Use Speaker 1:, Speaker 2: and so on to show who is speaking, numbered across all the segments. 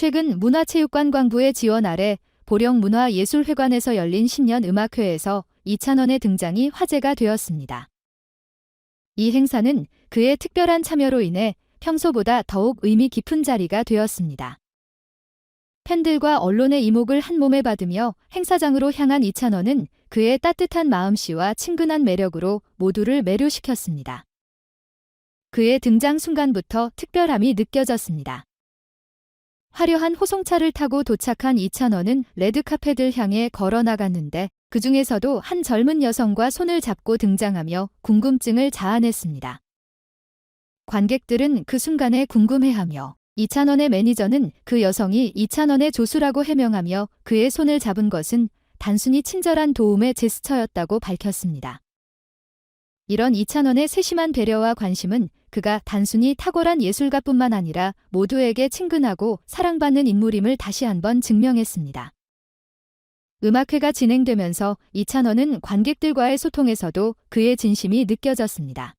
Speaker 1: 최근 문화체육관광부의 지원 아래 보령문화예술회관에서 열린 신년 음악회에서 이찬원의 등장이 화제가 되었습니다. 이 행사는 그의 특별한 참여로 인해 평소보다 더욱 의미 깊은 자리가 되었습니다. 팬들과 언론의 이목을 한 몸에 받으며 행사장으로 향한 이찬원은 그의 따뜻한 마음씨와 친근한 매력으로 모두를 매료시켰습니다. 그의 등장 순간부터 특별함이 느껴졌습니다. 화려한 호송차를 타고 도착한 이찬원은 레드카펫을 향해 걸어 나갔는데 그 중에서도 한 젊은 여성과 손을 잡고 등장하며 궁금증을 자아냈습니다. 관객들은 그 순간에 궁금해하며 이찬원의 매니저는 그 여성이 이찬원의 조수라고 해명하며 그의 손을 잡은 것은 단순히 친절한 도움의 제스처였다고 밝혔습니다. 이런 이찬원의 세심한 배려와 관심은 그가 단순히 탁월한 예술가뿐만 아니라 모두에게 친근하고 사랑받는 인물임을 다시 한번 증명했습니다. 음악회가 진행되면서 이찬원은 관객들과의 소통에서도 그의 진심이 느껴졌습니다.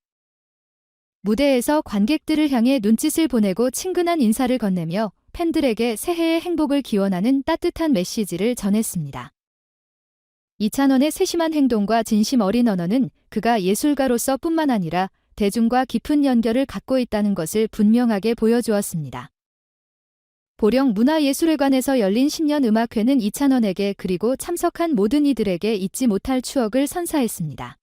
Speaker 1: 무대에서 관객들을 향해 눈짓을 보내고 친근한 인사를 건네며 팬들에게 새해의 행복을 기원하는 따뜻한 메시지를 전했습니다. 이찬원의 세심한 행동과 진심 어린 언어는 그가 예술가로서 뿐만 아니라 대중과 깊은 연결을 갖고 있다는 것을 분명하게 보여주었습니다. 보령 문화예술회관에서 열린 신년 음악회는 이찬원에게 그리고 참석한 모든 이들에게 잊지 못할 추억을 선사했습니다.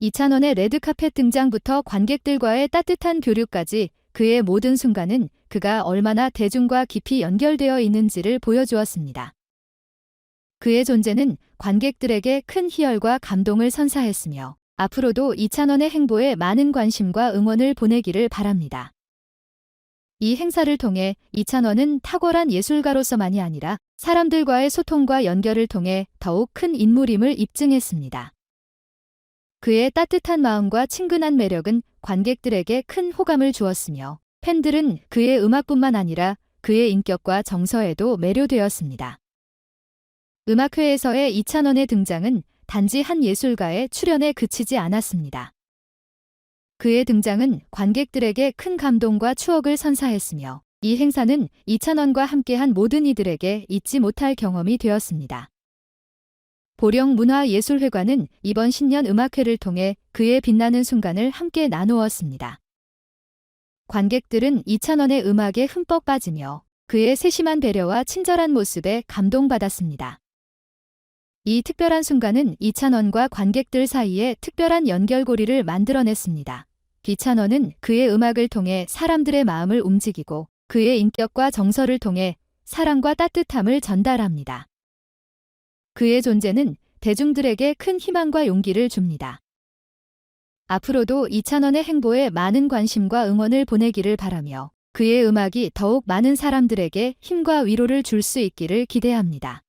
Speaker 1: 이찬원의 레드카펫 등장부터 관객들과의 따뜻한 교류까지 그의 모든 순간은 그가 얼마나 대중과 깊이 연결되어 있는지를 보여주었습니다. 그의 존재는 관객들에게 큰 희열과 감동을 선사했으며 앞으로도 이찬원의 행보에 많은 관심과 응원을 보내기를 바랍니다. 이 행사를 통해 이찬원은 탁월한 예술가로서만이 아니라 사람들과의 소통과 연결을 통해 더욱 큰 인물임을 입증했습니다. 그의 따뜻한 마음과 친근한 매력은 관객들에게 큰 호감을 주었으며 팬들은 그의 음악뿐만 아니라 그의 인격과 정서에도 매료되었습니다. 음악회에서의 이찬원의 등장은 단지 한 예술가의 출연에 그치지 않았습니다. 그의 등장은 관객들에게 큰 감동과 추억을 선사했으며 이 행사는 이찬원과 함께한 모든 이들에게 잊지 못할 경험이 되었습니다. 보령 문화예술회관은 이번 신년 음악회를 통해 그의 빛나는 순간을 함께 나누었습니다. 관객들은 이찬원의 음악에 흠뻑 빠지며 그의 세심한 배려와 친절한 모습에 감동받았습니다. 이 특별한 순간은 이찬원과 관객들 사이에 특별한 연결고리를 만들어냈습니다. 이찬원은 그의 음악을 통해 사람들의 마음을 움직이고 그의 인격과 정서를 통해 사랑과 따뜻함을 전달합니다. 그의 존재는 대중들에게 큰 희망과 용기를 줍니다. 앞으로도 이찬원의 행보에 많은 관심과 응원을 보내기를 바라며 그의 음악이 더욱 많은 사람들에게 힘과 위로를 줄 수 있기를 기대합니다.